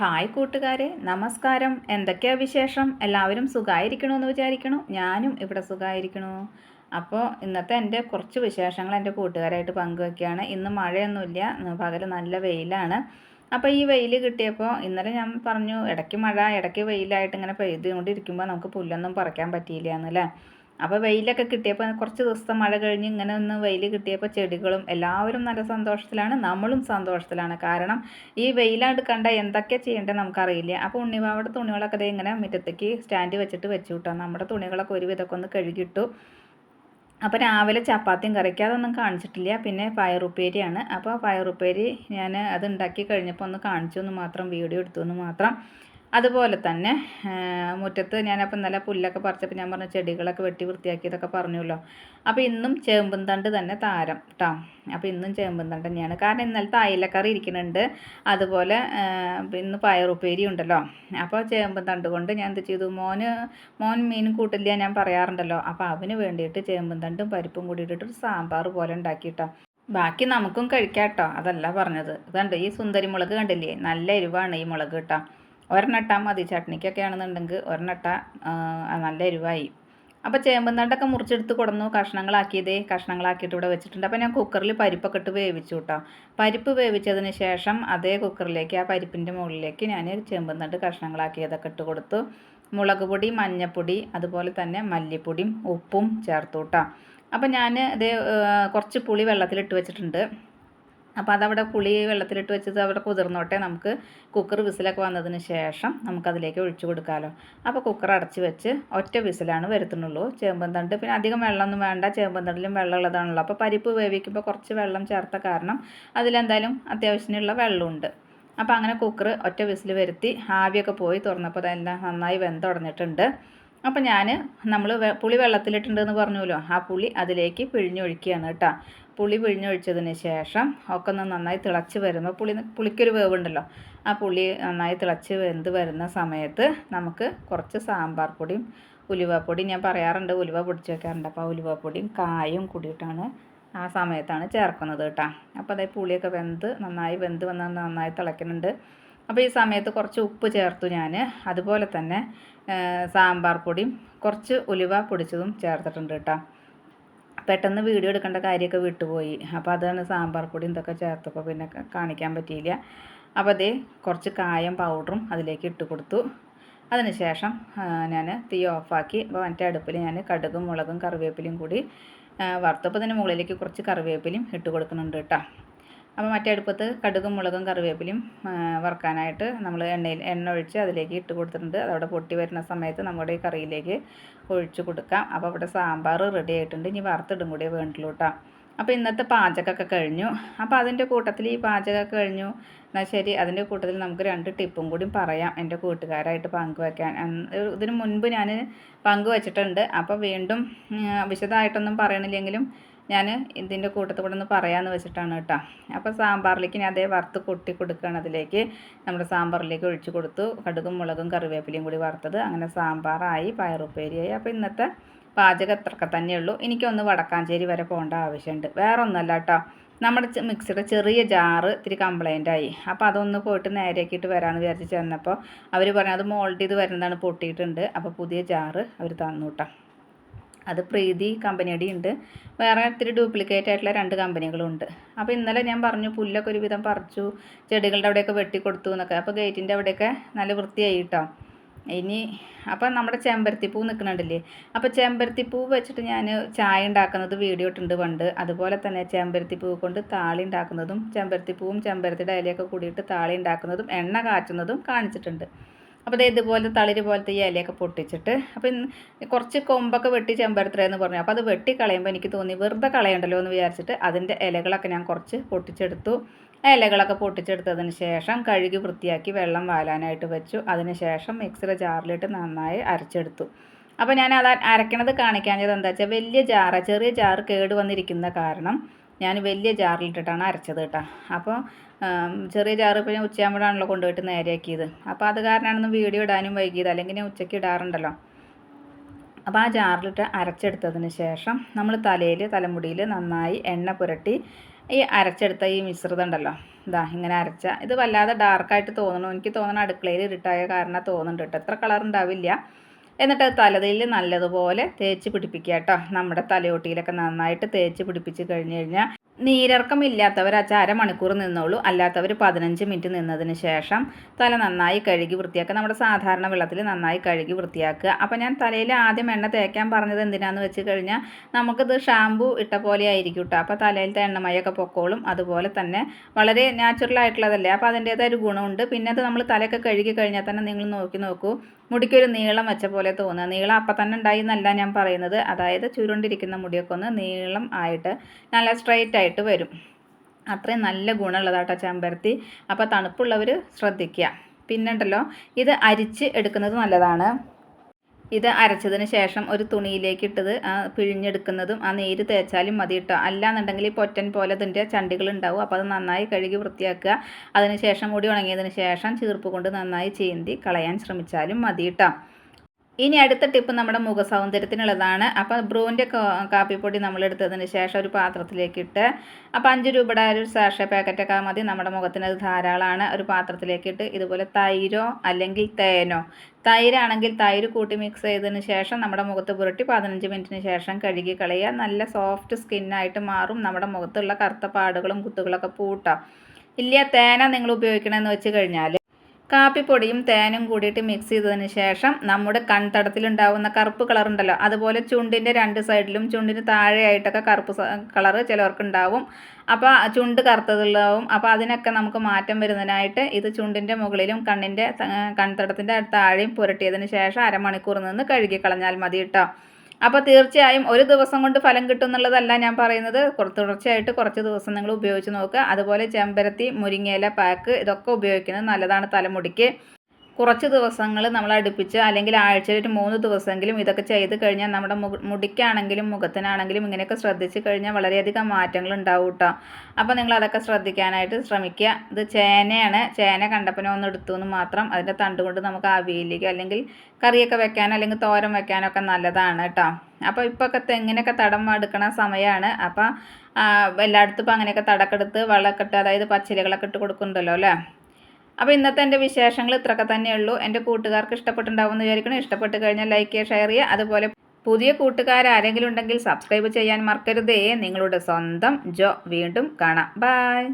Hi കൂട്ടുകാരെ നമസ്കാരം. എന്തൊക്കെയാ വിശേഷം? എല്ലാവരും സുഖമായിരിക്കണമെന്ന് വിചാരിക്കണു. ഞാനും ഇവിടെ സുഖമായിരിക്കണു അപ്പോൾ ഇന്നത്തെ എന്റെ കുറച്ച് വിശേഷങ്ങൾ എന്റെ കൂട്ടുകാരായിട്ട് പങ്കുവെക്കുകയാണ്. ഇന്ന് മഴയൊന്നുമില്ല. പകൽ നല്ല വെയിലാണ്. അപ്പോൾ ഈ വെയിൽ കിട്ടിയപ്പോൾ ഇന്നലെ ഞാൻ പറഞ്ഞു ഇടയ്ക്ക് മഴ ഇടയ്ക്ക് വെയിലായിട്ട് ഇങ്ങനെ പെയ്തുകൊണ്ടിരിക്കുമ്പോൾ നമുക്ക് പുല്ലൊന്നും പറിക്കാൻ പറ്റിയില്ല എന്നല്ലേ അപ്പോൾ വെയിലൊക്കെ കിട്ടിയപ്പോൾ കുറച്ച് ദിവസത്തെ മഴ കഴിഞ്ഞ് ഇങ്ങനെ ഒന്ന് വെയിൽ കിട്ടിയപ്പോൾ ചെടികളും എല്ലാവരും നല്ല സന്തോഷത്തിലാണ് നമ്മളും സന്തോഷത്തിലാണ്. കാരണം ഈ വെയിലാണ്ട് കണ്ട എന്തൊക്കെ ചെയ്യേണ്ടത് നമുക്കറിയില്ല. അപ്പോൾ ഉണ്ണിവാവയുടെ തുണികളൊക്കെ ദേ ഇങ്ങനെ മുറ്റത്തേക്ക് സ്റ്റാൻഡ് വെച്ചിട്ട് വെച്ചു കിട്ടാം നമ്മുടെ തുണികളൊക്കെ ഒരുവിധമൊക്കെ ഒന്ന് കഴുകിയിട്ടു. അപ്പോൾ രാവിലെ ചപ്പാത്തിയും കറിക്ക്. അതൊന്നും കാണിച്ചിട്ടില്ല. പിന്നെ പയറുപ്പേരിയാണ്. അപ്പോൾ പയറുപ്പേരി ഞാൻ അത് ഉണ്ടാക്കി കഴിഞ്ഞപ്പോൾ ഒന്ന് കാണിച്ചു എന്ന് മാത്രം വീഡിയോ എടുത്തു എന്ന് മാത്രം. അതുപോലെ തന്നെ മുറ്റത്ത് ഞാനപ്പോൾ നല്ല പുല്ലൊക്കെ പറിച്ചപ്പോൾ ഞാൻ പറഞ്ഞ ചെടികളൊക്കെ വെട്ടി വൃത്തിയാക്കിയതൊക്കെ പറഞ്ഞല്ലോ അപ്പോൾ ഇന്നും ചേമ്പും തണ്ട് തന്നെ താരം കേട്ടോ അപ്പോൾ ഇന്നും ചേമ്പും തണ്ട് തന്നെയാണ്. കാരണം ഇന്നലത്തെ അയിലക്കറി ഇരിക്കുന്നുണ്ട്. അതുപോലെ ഇന്ന് പയറുപ്പേരി ഉണ്ടല്ലോ. അപ്പോൾ ചേമ്പും തണ്ട് കൊണ്ട് ഞാൻ എന്ത് ചെയ്തു? മോന് മോൻ മീൻ കൂട്ടില്ല ഞാൻ പറയാറുണ്ടല്ലോ. അപ്പോൾ അവന് വേണ്ടിയിട്ട് ചേമ്പും തണ്ടും പരിപ്പും കൂടി ഇട്ടിട്ട് സാമ്പാർ പോലെ ഉണ്ടാക്കി കേട്ടോ ബാക്കി നമുക്കും കഴിക്കാം കേട്ടോ അതല്ല പറഞ്ഞത്. ഇതുണ്ട് ഈ സുന്ദരി മുളക് കണ്ടില്ലേ? നല്ല എരിവാണ് ഈ മുളക് കേട്ടോ ഒരെണ്ണം മതി. ചട്നിക്കൊക്കെ ആണെന്നുണ്ടെങ്കിൽ ഒരെണ്ണം നല്ല എരിവായി. അപ്പോൾ ചേമ്പന്തണ്ടൊക്കെ മുറിച്ചെടുത്ത് കൊടുന്നു കഷ്ണങ്ങളാക്കിയതേ കഷ്ണങ്ങളാക്കിയിട്ട് ഇവിടെ വെച്ചിട്ടുണ്ട്. അപ്പോൾ ഞാൻ കുക്കറിൽ പരിപ്പൊക്കെ ഇട്ട് വേവിച്ചു കേട്ടോ പരിപ്പ് വേവിച്ചതിന് ശേഷം അതേ കുക്കറിലേക്ക് ആ പരിപ്പിന്റെ മുകളിലേക്ക് ഞാൻ ചേമ്പന്തണ്ട് കഷ്ണങ്ങളാക്കിയതൊക്കെ ഇട്ട് കൊടുത്തു. മുളക് പൊടി മഞ്ഞപ്പൊടി അതുപോലെ തന്നെ മല്ലിപ്പൊടിയും ഉപ്പും ചേർത്തു കേട്ടോ അപ്പോൾ ഞാൻ ഇത് കുറച്ച് പുളി വെള്ളത്തിലിട്ട് വെച്ചിട്ടുണ്ട്. അപ്പോൾ അതവിടെ പുളി വെള്ളത്തിലിട്ട് വെച്ചത് അവിടെ കുതിർന്നോട്ടെ. നമുക്ക് കുക്കർ വിസിലൊക്കെ വന്നതിന് ശേഷം നമുക്കതിലേക്ക് ഒഴിച്ചു കൊടുക്കാമല്ലോ അപ്പോൾ കുക്കർ അടച്ച് വെച്ച് ഒറ്റ വിസിലാണ് വരുത്തുന്നുള്ളൂ. ചേമ്പൻ തണ്ട് പിന്നെ അധികം വെള്ളമൊന്നും വേണ്ട. ചേമ്പൻ തണ്ടിലും വെള്ളമുള്ളതാണല്ലോ അപ്പോൾ പരിപ്പ് വേവിക്കുമ്പോൾ കുറച്ച് വെള്ളം ചേർത്ത കാരണം അതിലെന്തായാലും അത്യാവശ്യത്തിനുള്ള വെള്ളമുണ്ട്. അപ്പോൾ അങ്ങനെ കുക്കർ ഒറ്റ വിസിൽ വരുത്തി ആവിയൊക്കെ പോയി തുറന്നപ്പോൾ അതെല്ലാം നന്നായി വെന്തുടഞ്ഞിട്ടുണ്ട്. അപ്പോൾ ഞാൻ നമ്മൾ പുളി വെള്ളത്തിലിട്ടുണ്ടെന്ന് പറഞ്ഞല്ലോ ആ പുളി അതിലേക്ക് പിഴിഞ്ഞൊഴിക്കുകയാണ് കേട്ടോ. പുളി പിഴിഞ്ഞൊഴിച്ചതിന് ശേഷം ഒക്കെ ഒന്ന് നന്നായി തിളച്ച് വരുമ്പോൾ പുളി പുളിക്കൊരു വേവുണ്ടല്ലോ. ആ പുളി നന്നായി തിളച്ച് വെന്ത് വരുന്ന സമയത്ത് നമുക്ക് കുറച്ച് സാമ്പാർ പൊടിയും ഉലുവപ്പൊടി ഞാൻ പറയാറുണ്ട് ഉലുവ പൊടിച്ച് വെക്കാറുണ്ട്. അപ്പോൾ ഉലുവപ്പൊടിയും കായും കൂടിയിട്ടാണ് ആ സമയത്താണ് ചേർക്കുന്നത് കേട്ടോ. അപ്പോൾ അതായത് പുളിയൊക്കെ വെന്ത് നന്നായി വെന്ത് വന്ന് നന്നായി തിളയ്ക്കുന്നുണ്ട്. അപ്പോൾ ഈ സമയത്ത് കുറച്ച് ഉപ്പ് ചേർത്തു ഞാൻ അതുപോലെ തന്നെ സാമ്പാർ പൊടിയും കുറച്ച് ഉലുവ പൊടിച്ചതും ചേർത്തിട്ടുണ്ട് കേട്ടോ. പെട്ടെന്ന് വീഡിയോ എടുക്കേണ്ട കാര്യമൊക്കെ വിട്ടുപോയി. അപ്പോൾ അതാണ് സാമ്പാർ പൊടിയും ഇതൊക്കെ ചേർത്തപ്പോൾ പിന്നെ കാണിക്കാൻ പറ്റിയില്ല. അപ്പോൾ അതേ കുറച്ച് കായം പൗഡറും അതിലേക്ക് ഇട്ട് കൊടുത്തു. അതിനുശേഷം ഞാൻ തീ ഓഫാക്കി. അപ്പോൾ മറ്റേ അടുപ്പിൽ ഞാൻ കടുകും മുളകും കറിവേപ്പിലയും കൂടി വറുത്തപ്പോൾ തന്നെ മുകളിലേക്ക് കുറച്ച് കറിവേപ്പിലയും ഇട്ട് കൊടുക്കുന്നുണ്ട് കേട്ടോ. അപ്പോൾ മറ്റേ അടുപ്പത്ത് കടുകും മുളകും കറിവേപ്പിലയും വറുക്കാനായിട്ട് നമ്മൾ എണ്ണയിൽ എണ്ണ ഒഴിച്ച് അതിലേക്ക് ഇട്ട് കൊടുത്തിട്ടുണ്ട്. അതവിടെ പൊട്ടി വരുന്ന സമയത്ത് നമ്മുടെ ഈ കറിയിലേക്ക് ഒഴിച്ച് കൊടുക്കാം. അപ്പോൾ അവിടെ സാമ്പാർ റെഡി ആയിട്ടുണ്ട്. ഇനി വറുത്തിടും കൂടി വേണ്ടുള്ളൂ അപ്പോൾ ഇന്നത്തെ പാചകമൊക്കെ കഴിഞ്ഞു. അപ്പോൾ അതിന്റെ കൂട്ടത്തിൽ ഈ പാചകമൊക്കെ കഴിഞ്ഞു. എന്നാൽ ശരി അതിന്റെ കൂട്ടത്തിൽ നമുക്ക് രണ്ട് ടിപ്പും കൂടി പറയാം എന്റെ കൂട്ടുകാരായിട്ട് പങ്കുവയ്ക്കാൻ ഇതിനു മുൻപ് ഞാൻ പങ്കുവച്ചിട്ടുണ്ട്. അപ്പോൾ വീണ്ടും വിശദമായിട്ടൊന്നും പറയണില്ലെങ്കിലും ഞാൻ ഇതിന്റെ കൂട്ടത്തിൽ കൂടെ ഒന്ന് പറയാമെന്ന് വെച്ചിട്ടാണ് കേട്ടോ. അപ്പോൾ സാമ്പാറിലേക്ക് ഞാൻ അതേ വറുത്ത് കൊട്ടി കൊടുക്കുകയാണ് അതിലേക്ക്. നമ്മുടെ സാമ്പാറിലേക്ക് ഒഴിച്ച് കൊടുത്തു. കടുകും മുളകും കറിവേപ്പിലയും കൂടി വറുത്തത്. അങ്ങനെ സാമ്പാറായി പയറുപ്പേരിയായി. അപ്പോൾ ഇന്നത്തെ പാചകം എത്രയൊക്കെ തന്നെയുള്ളൂ എനിക്കൊന്ന് വടക്കാഞ്ചേരി വരെ പോകേണ്ട ആവശ്യമുണ്ട്. വേറെ ഒന്നുമല്ല കേട്ടോ. നമ്മുടെ മിക്സിയുടെ ചെറിയ ജാറ് ഇത്തിരി ആയി അപ്പോൾ അതൊന്ന് പോയിട്ട് നേരെയാക്കിയിട്ട് വരാമെന്ന് വിചാരിച്ച് ചെന്നപ്പോൾ അവർ പറഞ്ഞു അത് മോൾഡ് ചെയ്ത് വരുന്നതാണ് പൊട്ടിയിട്ടുണ്ട്. അപ്പോൾ പുതിയ ജാറ് അവർ തന്നു കേട്ടോ. അത് പ്രീതി കമ്പനിയുടെ ഉണ്ട്. വേറെ ഇത്തിരി ഡ്യൂപ്ലിക്കേറ്റ് ആയിട്ടുള്ള രണ്ട് കമ്പനികളുണ്ട് അപ്പോൾ ഇന്നലെ ഞാൻ പറഞ്ഞു പുല്ലൊക്കെ ഒരുവിധം പറിച്ചു ചെടികളുടെ അവിടെയൊക്കെ വെട്ടിക്കൊടുത്തു എന്നൊക്കെ. അപ്പോൾ ഗേറ്റിന്റെ അവിടെയൊക്കെ നല്ല വൃത്തിയായി കേട്ടോ ഇനി അപ്പം നമ്മുടെ ചെമ്പരത്തിപ്പൂ നിൽക്കുന്നുണ്ടല്ലേ അപ്പോൾ ചെമ്പരത്തിപ്പൂ വെച്ചിട്ട് ഞാൻ ചായ ഉണ്ടാക്കുന്നത് വീഡിയോ ഇട്ടുണ്ട് പണ്ട്. അതുപോലെ തന്നെ ചെമ്പരത്തിപ്പൂ കൊണ്ട് താളി ഉണ്ടാക്കുന്നതും ചെമ്പരത്തിപ്പൂവും ചെമ്പരത്തിയുടെ ഇലയൊക്കെ കൂടിയിട്ട് താളി ഉണ്ടാക്കുന്നതും എണ്ണ കാച്ചുന്നതും കാണിച്ചിട്ടുണ്ട്. അപ്പോൾ ഇത് ഇതുപോലെ തളിര് പോലത്തെ ഈ ഇലയൊക്കെ പൊട്ടിച്ചിട്ട് അപ്പം കുറച്ച് കൊമ്പൊക്കെ വെട്ടി ചെമ്പരത്തിരെന്ന് പറഞ്ഞു. അപ്പോൾ അത് വെട്ടി കളയുമ്പോൾ എനിക്ക് തോന്നി വെറുതെ കളയണ്ടല്ലോ എന്ന് വിചാരിച്ചിട്ട് അതിന്റെ ഇലകളൊക്കെ ഞാൻ കുറച്ച് പൊട്ടിച്ചെടുത്തു. ആ ഇലകളൊക്കെ പൊട്ടിച്ചെടുത്തതിന് ശേഷം കഴുകി വൃത്തിയാക്കി വെള്ളം വാലാനായിട്ട് വെച്ചു. അതിന് ശേഷം മിക്സിയുടെ ജാറിലിട്ട് നന്നായി അരച്ചെടുത്തു. അപ്പോൾ ഞാൻ അത് അരക്കണത് കാണിക്കാഞ്ഞത് എന്താ വെച്ചാൽ വലിയ ജാറ ചെറിയ ജാറ് കേട് വന്നിരിക്കുന്ന കാരണം ഞാൻ വലിയ ജാറിലിട്ടിട്ടാണ് അരച്ചത് കേട്ടോ. അപ്പോൾ ചെറിയ ജാറ് ഇപ്പോൾ ഞാൻ ഉച്ചയാകുമ്പോഴാണല്ലോ കൊണ്ടുപോയിട്ട് നേരെയാക്കിയത്. അപ്പോൾ അത് കാരണമാണ് വീഡിയോ ഇടാനും വൈകിയത്. അല്ലെങ്കിൽ ഞാൻ ഉച്ചയ്ക്ക് ഇടാറുണ്ടല്ലോ. അപ്പോൾ ആ ജാറിലിട്ട് അരച്ചെടുത്തതിന് ശേഷം നമ്മൾ തലയിൽ തലമുടിയിൽ നന്നായി എണ്ണ പുരട്ടി ഈ അരച്ചെടുത്ത ഈ മിശ്രിതം ഉണ്ടല്ലോ. ഇതാ ഇങ്ങനെ അരച്ച. ഇത് വല്ലാതെ ഡാർക്കായിട്ട് തോന്നണു. എനിക്ക് തോന്നണ അടുക്കളയിൽ ഇരുട്ടായ കാരണം തോന്നുന്നുണ്ട് കേട്ടോ. എത്ര കളർ ഉണ്ടാവില്ല. എന്നിട്ട് അത് തലതിൽ നല്ലതുപോലെ തേച്ച് പിടിപ്പിക്കുക കേട്ടോ. നമ്മുടെ തലയോട്ടിയിലൊക്കെ നന്നായിട്ട് തേച്ച് പിടിപ്പിച്ച് കഴിഞ്ഞ് കഴിഞ്ഞാൽ നീരിറക്കം ഇല്ലാത്തവർ അച്ഛ അരമണിക്കൂർ നിന്നോളൂ. അല്ലാത്തവർ പതിനഞ്ച് മിനിറ്റ് നിന്നതിന് ശേഷം തല നന്നായി കഴുകി വൃത്തിയാക്കുക. നമ്മുടെ സാധാരണ വെള്ളത്തിൽ നന്നായി കഴുകി വൃത്തിയാക്കുക. അപ്പോൾ ഞാൻ തലയിൽ ആദ്യം എണ്ണ തേക്കാൻ പറഞ്ഞത് എന്തിനാന്ന് വെച്ച് കഴിഞ്ഞാൽ നമുക്കിത് ഷാമ്പു ഇട്ട പോലെ ആയിരിക്കും കേട്ടോ അപ്പോൾ തലയിലത്തെ എണ്ണമയൊക്കെ പൊക്കോളും. അതുപോലെ തന്നെ വളരെ നാച്ചുറൽ ആയിട്ടുള്ളതല്ലേ. അപ്പോൾ അതിന്റേതായ ഒരു ഗുണമുണ്ട്. പിന്നെ അത് നമ്മൾ തലയൊക്കെ കഴുകി കഴിഞ്ഞാൽ തന്നെ നിങ്ങൾ നോക്കി നോക്കൂ. മുടിക്കൊരു നീളം വെച്ച പോലെ തോന്നുക. നീളം അപ്പം തന്നെ ഉണ്ടായി എന്നല്ല ഞാൻ പറയുന്നത്. അതായത് ചുരുണ്ടിരിക്കുന്ന മുടിയൊക്കെ ഒന്ന് നീളം ആയിട്ട് നല്ല സ്ട്രൈറ്റ് ആയിട്ട് വരും. അത്രയും നല്ല ഗുണമുള്ളതാട്ടോ ചെമ്പരത്തി. അപ്പോൾ തണുപ്പുള്ളവർ ശ്രദ്ധിക്കുക. പിന്നുണ്ടല്ലോ ഇത് അരിച്ച് എടുക്കുന്നത് നല്ലതാണ്. ഇത് അരച്ചതിന് ശേഷം ഒരു തുണിയിലേക്ക് ഇട്ടത് പിഴിഞ്ഞെടുക്കുന്നതും ആ നീര് തേച്ചാലും മതി കേട്ടോ അല്ലാന്നുണ്ടെങ്കിൽ പൊറ്റൻ പോലെ അതിന്റെ ചണ്ടികൾ ഉണ്ടാവും അപ്പോൾ അത് നന്നായി കഴുകി വൃത്തിയാക്കുക. അതിന് ശേഷം മുടി ഉണങ്ങിയതിന് ശേഷം ചീർപ്പ് കൊണ്ട് നന്നായി ചീന്തി കളയാൻ ശ്രമിച്ചാലും മതി കേട്ടോ ഇനി അടുത്ത ടിപ്പ് നമ്മുടെ മുഖ സൗന്ദര്യത്തിനുള്ളതാണ് അപ്പോൾ ബ്രൂവിന്റെ കാപ്പിപ്പൊടി നമ്മൾ എടുത്തതിന് ശേഷം ഒരു പാത്രത്തിലേക്കിട്ട് അപ്പോൾ അഞ്ച് രൂപയുടെ ഒരു സാഷ പാക്കറ്റൊക്കെ മതി. നമ്മുടെ മുഖത്തിന് അത് ധാരാളമാണ്. ഒരു പാത്രത്തിലേക്കിട്ട് ഇതുപോലെ തൈരോ അല്ലെങ്കിൽ തേനോ. തൈരാണെങ്കിൽ തൈര് കൂട്ടി മിക്സ് ചെയ്തതിന് ശേഷം നമ്മുടെ മുഖത്ത് പുരട്ടി പതിനഞ്ച് മിനിറ്റിന് ശേഷം കഴുകി കളയുക. നല്ല സോഫ്റ്റ് സ്കിന്നായിട്ട് മാറും. നമ്മുടെ മുഖത്തുള്ള കറുത്ത പാടുകളും കുത്തുകളൊക്കെ പൂട്ടാം. ഇല്ല തേന നിങ്ങൾ ഉപയോഗിക്കണമെന്ന് വെച്ച് കഴിഞ്ഞാൽ കാപ്പിപ്പൊടിയും തേനും കൂടിയിട്ട് മിക്സ് ചെയ്തതിന് ശേഷം നമ്മുടെ കൺതടത്തിലുണ്ടാവുന്ന കറുപ്പ് കളർ ഉണ്ടല്ലോ അതുപോലെ ചുണ്ടിന്റെ രണ്ട് സൈഡിലും ചുണ്ടിന് താഴെയായിട്ടൊക്കെ കറുപ്പ് കളർ ചിലവർക്ക് ഉണ്ടാവും അപ്പോൾ ചുണ്ട് കറുത്തതുള്ളതാവും അപ്പോൾ അതിനൊക്കെ നമുക്ക് മാറ്റം വരുന്നതിനായിട്ട് ഇത് ചുണ്ടിന്റെ മുകളിലും കണ്ണിന്റെ കൺതടത്തിന്റെ താഴെയും പുരട്ടിയതിന് ശേഷം അരമണിക്കൂർ നിന്ന് കഴുകി കളഞ്ഞാൽ മതി കേട്ടോ. അപ്പോൾ തീർച്ചയായും ഒരു ദിവസം കൊണ്ട് ഫലം കിട്ടും എന്നുള്ളതല്ല ഞാൻ പറയുന്നത്. തുടർച്ചയായിട്ട് കുറച്ച് ദിവസം നിങ്ങൾ ഉപയോഗിച്ച് നോക്കുക. അതുപോലെ ചെമ്പരത്തി മുരിങ്ങയില പാക്ക് ഇതൊക്കെ ഉപയോഗിക്കുന്നത് നല്ലതാണ് തലമുടിക്ക്. കുറച്ച് ദിവസങ്ങൾ നമ്മൾ അടുപ്പിച്ച് അല്ലെങ്കിൽ ആഴ്ചയിൽ ഒരു മൂന്ന് ദിവസമെങ്കിലും ഇതൊക്കെ ചെയ്ത് കഴിഞ്ഞാൽ നമ്മുടെ മുടിക്കാണെങ്കിലും മുഖത്തിനാണെങ്കിലും ഇങ്ങനെയൊക്കെ ശ്രദ്ധിച്ച് കഴിഞ്ഞാൽ വളരെയധികം മാറ്റങ്ങൾ ഉണ്ടാവും കേട്ടോ അപ്പോൾ നിങ്ങൾ അതൊക്കെ ശ്രദ്ധിക്കാനായിട്ട് ശ്രമിക്കുക. ഇത് ചേനയാണ്. ചേന കണ്ടപ്പനോ ഒന്ന് എടുത്തു എന്ന് മാത്രം അതിന്റെ തണ്ട് കൊണ്ട് നമുക്ക് അവിയിലേക്ക് അല്ലെങ്കിൽ കറിയൊക്കെ വെക്കാൻ അല്ലെങ്കിൽ തോരൻ വെക്കാനൊക്കെ നല്ലതാണ് കേട്ടോ അപ്പോൾ ഇപ്പോൾ ഒക്കെ തെങ്ങിനൊക്കെ തടം എടുക്കണ സമയമാണ്. അപ്പോൾ എല്ലായിടത്തും ഇപ്പോൾ അങ്ങനെയൊക്കെ തടക്കെടുത്ത് വെള്ളമൊക്കെ ഇട്ട് അതായത് പച്ചിലകളൊക്കെ ഇട്ട് കൊടുക്കുന്നുണ്ടല്ലോ അല്ലേ? അപ്പോൾ ഇന്നത്തെ എന്റെ വിശേഷങ്ങൾ ഇത്രയൊക്കെ തന്നെയുള്ളൂ എന്റെ കൂട്ടുകാർക്ക് ഇഷ്ടപ്പെട്ടുണ്ടാവുമെന്ന് വിചാരിക്കണം ഇഷ്ടപ്പെട്ട് കഴിഞ്ഞാൽ ലൈക്ക് ചെയ്യുക ഷെയർ ചെയ്യുക. അതുപോലെ പുതിയ കൂട്ടുകാർ ആരെങ്കിലും ഉണ്ടെങ്കിൽ സബ്സ്ക്രൈബ് ചെയ്യാൻ മറക്കരുതേ. നിങ്ങളുടെ സ്വന്തം ജോ വീണ്ടും കാണാം. ബായ്